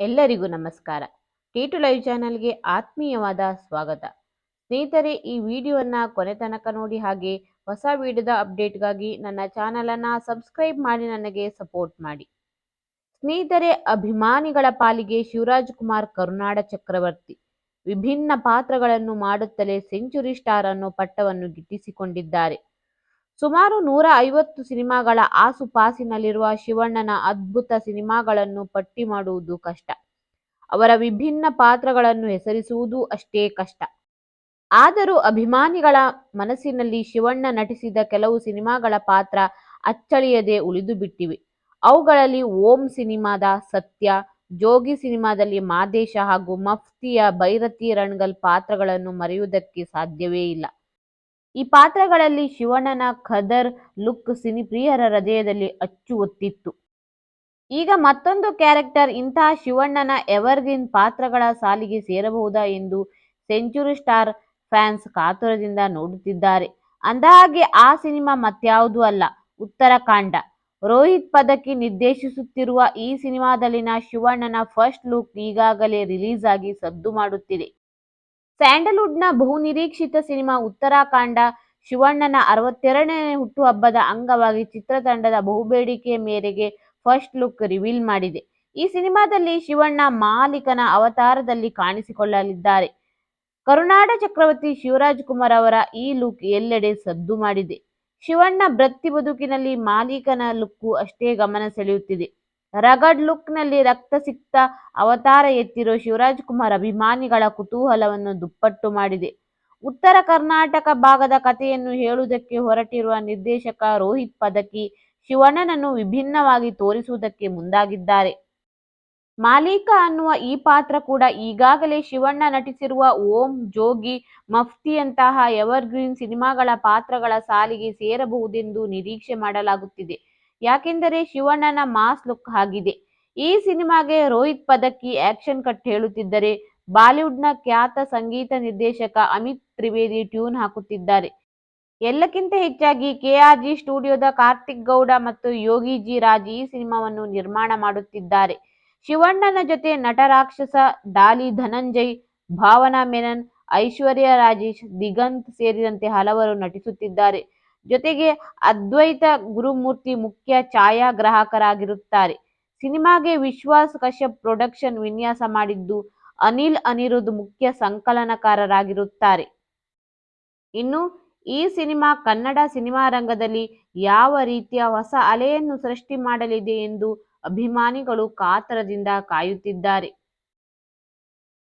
ಎಲ್ಲರಿಗೂ ನಮಸ್ಕಾರ. T to live ಚಾನಲ್ಗೆ ಆತ್ಮೀಯವಾದ ಸ್ವಾಗತ. ಸ್ನೇಹಿತರೆ, ಈ ವಿಡಿಯೋನ ಕೊನೆ ತನಕ ನೋಡಿ ಹಾಗೆ ಹೊಸ ವಿಡಿಯೋದ ಅಪ್ಡೇಟ್ಗಾಗಿ ನನ್ನ ಚಾನಲನ್ನು ಸಬ್ಸ್ಕ್ರೈಬ್ ಮಾಡಿ ನನಗೆ ಸಪೋರ್ಟ್ ಮಾಡಿ. ಸ್ನೇಹಿತರೆ, ಅಭಿಮಾನಿಗಳ ಪಾಲಿಗೆ ಶಿವರಾಜ್ ಕುಮಾರ್ ಕರುನಾಡ ಚಕ್ರವರ್ತಿ. ವಿಭಿನ್ನ ಪಾತ್ರಗಳನ್ನು ಮಾಡುತ್ತಲೇ ಸೆಂಚುರಿ ಸ್ಟಾರ್ ಅನ್ನೋ ಪಟ್ಟವನ್ನು ಗಿಟ್ಟಿಸಿಕೊಂಡಿದ್ದಾರೆ. ಸುಮಾರು ನೂರ ಐವತ್ತು ಸಿನಿಮಾಗಳ ಆಸುಪಾಸಿನಲ್ಲಿರುವ ಶಿವಣ್ಣನ ಅದ್ಭುತ ಸಿನಿಮಾಗಳನ್ನು ಪಟ್ಟಿ ಮಾಡುವುದು ಕಷ್ಟ. ಅವರ ವಿಭಿನ್ನ ಪಾತ್ರಗಳನ್ನು ಹೆಸರಿಸುವುದು ಅಷ್ಟೇ ಕಷ್ಟ. ಆದರೂ ಅಭಿಮಾನಿಗಳ ಮನಸ್ಸಿನಲ್ಲಿ ಶಿವಣ್ಣ ನಟಿಸಿದ ಕೆಲವು ಸಿನಿಮಾಗಳ ಪಾತ್ರ ಅಚ್ಚಳಿಯದೆ ಉಳಿದು ಬಿಟ್ಟಿವೆ. ಅವುಗಳಲ್ಲಿ ಓಂ ಸಿನಿಮಾದ ಸತ್ಯ, ಜೋಗಿ ಸಿನಿಮಾದಲ್ಲಿ ಮಾದೇಶ ಹಾಗೂ ಮಫ್ತಿಯ ಭೈರತಿ ರಣಗಲ್ ಪಾತ್ರಗಳನ್ನು ಮರೆಯುವುದಕ್ಕೆ ಸಾಧ್ಯವೇ ಇಲ್ಲ. ಈ ಪಾತ್ರಗಳಲ್ಲಿ ಶಿವಣ್ಣನ ಖದರ್ ಲುಕ್ ಸಿನಿಪ್ರಿಯರ ಹೃದಯದಲ್ಲಿ ಅಚ್ಚು ಒತ್ತಿತ್ತು. ಈಗ ಮತ್ತೊಂದು ಕ್ಯಾರೆಕ್ಟರ್ ಇಂತಹ ಶಿವಣ್ಣನ ಎವರ್ಗ್ರೀನ್ ಪಾತ್ರಗಳ ಸಾಲಿಗೆ ಸೇರಬಹುದಾ ಎಂದು ಸೆಂಚುರಿ ಸ್ಟಾರ್ ಫ್ಯಾನ್ಸ್ ಕಾತುರದಿಂದ ನೋಡುತ್ತಿದ್ದಾರೆ. ಅಂದಹಾಗೆ ಆ ಸಿನಿಮಾ ಮತ್ಯಾವುದೂ ಅಲ್ಲ ಉತ್ತರಕಾಂಡ ರೋಹಿತ್ ಪದಕಿ ನಿರ್ದೇಶಿಸುತ್ತಿರುವ ಈ ಸಿನಿಮಾದಲ್ಲಿನ ಶಿವಣ್ಣನ ಫಸ್ಟ್ ಲುಕ್ ಈಗಾಗಲೇ ರಿಲೀಸ್ ಆಗಿ ಸದ್ದು ಮಾಡುತ್ತಿದೆ. ಸ್ಯಾಂಡಲ್ವುಡ್ನ ಬಹುನಿರೀಕ್ಷಿತ ಸಿನಿಮಾ ಉತ್ತರಾಖಂಡ ಶಿವಣ್ಣನ ಅರವತ್ತೆರಡನೇ ಹುಟ್ಟುಹಬ್ಬದ ಅಂಗವಾಗಿ ಚಿತ್ರತಂಡದ ಬಹುಬೇಡಿಕೆಯ ಮೇರೆಗೆ ಫಸ್ಟ್ ಲುಕ್ ರಿವೀಲ್ ಮಾಡಿದೆ. ಈ ಸಿನಿಮಾದಲ್ಲಿ ಶಿವಣ್ಣ ಮಾಲೀಕನ ಅವತಾರದಲ್ಲಿ ಕಾಣಿಸಿಕೊಳ್ಳಲಿದ್ದಾರೆ. ಕರುನಾಡ ಚಕ್ರವರ್ತಿ ಶಿವರಾಜ್ ಕುಮಾರ್ ಅವರ ಈ ಲುಕ್ ಎಲ್ಲೆಡೆ ಸದ್ದು ಮಾಡಿದೆ. ಶಿವಣ್ಣ ವೃತ್ತಿ ಬದುಕಿನಲ್ಲಿ ಮಾಲೀಕನ ಲುಕ್ಕು ಅಷ್ಟೇ ಗಮನ ಸೆಳೆಯುತ್ತಿದೆ. ರಗಡ್ ಲುಕ್ನಲ್ಲಿ ರಕ್ತಸಿಕ್ತ ಅವತಾರ ಎತ್ತಿರೋ ಶಿವರಾಜ್ ಕುಮಾರ್ ಅಭಿಮಾನಿಗಳ ಕುತೂಹಲವನ್ನು ದುಪ್ಪಟ್ಟು ಮಾಡಿದೆ. ಉತ್ತರ ಕರ್ನಾಟಕ ಭಾಗದ ಕಥೆಯನ್ನು ಹೇಳುವುದಕ್ಕೆ ಹೊರಟಿರುವ ನಿರ್ದೇಶಕ ರೋಹಿತ್ ಪದಕಿ ಶಿವಣ್ಣನನ್ನು ವಿಭಿನ್ನವಾಗಿ ತೋರಿಸುವುದಕ್ಕೆ ಮುಂದಾಗಿದ್ದಾರೆ. ಮಾಲೀಕ ಅನ್ನುವ ಈ ಪಾತ್ರ ಕೂಡ ಈಗಾಗಲೇ ಶಿವಣ್ಣ ನಟಿಸಿರುವ ಓಂ ಜೋಗಿ ಮಫ್ತಿಯಂತಹ ಎವರ್ಗ್ರೀನ್ ಸಿನಿಮಾಗಳ ಪಾತ್ರಗಳ ಸಾಲಿಗೆ ಸೇರಬಹುದೆಂದು ನಿರೀಕ್ಷೆ ಮಾಡಲಾಗುತ್ತಿದೆ. ಯಾಕೆಂದರೆ ಶಿವಣ್ಣನ ಮಾಸ್ ಲುಕ್ ಆಗಿದೆ ಈ ಸಿನಿಮಾಗೆ ರೋಹಿತ್ ಪದಕಿ ಆಕ್ಷನ್ ಕಟ್ ಹೇಳುತ್ತಿದ್ದರೆ ಬಾಲಿವುಡ್ನ ಖ್ಯಾತ ಸಂಗೀತ ನಿರ್ದೇಶಕ ಅಮಿತ್ ತ್ರಿವೇದಿ ಟ್ಯೂನ್ ಹಾಕುತ್ತಿದ್ದಾರೆ. ಎಲ್ಲಕ್ಕಿಂತ ಹೆಚ್ಚಾಗಿ ಕೆಆರ್ಜಿ ಸ್ಟುಡಿಯೋದ ಕಾರ್ತಿಕ್ ಗೌಡ ಮತ್ತು ಯೋಗಿ ಜಿ ರಾಜ್ ಈ ಸಿನಿಮಾವನ್ನು ನಿರ್ಮಾಣ ಮಾಡುತ್ತಿದ್ದಾರೆ. ಶಿವಣ್ಣನ ಜೊತೆ ನಟ ರಾಕ್ಷಸ ಡಾಲಿ ಧನಂಜಯ್, ಭಾವನಾ ಮೆನನ್, ಐಶ್ವರ್ಯ ರಾಜೇಶ್, ದಿಗಂತ್ ಸೇರಿದಂತೆ ಹಲವರು ನಟಿಸುತ್ತಿದ್ದಾರೆ. ಜೊತೆಗೆ ಅದ್ವೈತ ಗುರುಮೂರ್ತಿ ಮುಖ್ಯ ಛಾಯಾಗ್ರಾಹಕರಾಗಿರುತ್ತಾರೆ. ಸಿನಿಮಾಗೆ ವಿಶ್ವಾಸ್ ಕಶ್ಯಪ್ ಪ್ರೊಡಕ್ಷನ್ ವಿನ್ಯಾಸ ಮಾಡಿದ್ದು ಅನಿಲ್ ಅನಿರುದ್ಧ ಮುಖ್ಯ ಸಂಕಲನಕಾರರಾಗಿರುತ್ತಾರೆ. ಇನ್ನು ಈ ಸಿನಿಮಾ ಕನ್ನಡ ಸಿನಿಮಾ ರಂಗದಲ್ಲಿ ಯಾವ ರೀತಿಯ ಹೊಸ ಅಲೆಯನ್ನು ಸೃಷ್ಟಿ ಮಾಡಲಿದೆ ಎಂದು ಅಭಿಮಾನಿಗಳು ಕಾತರದಿಂದ ಕಾಯುತ್ತಿದ್ದಾರೆ.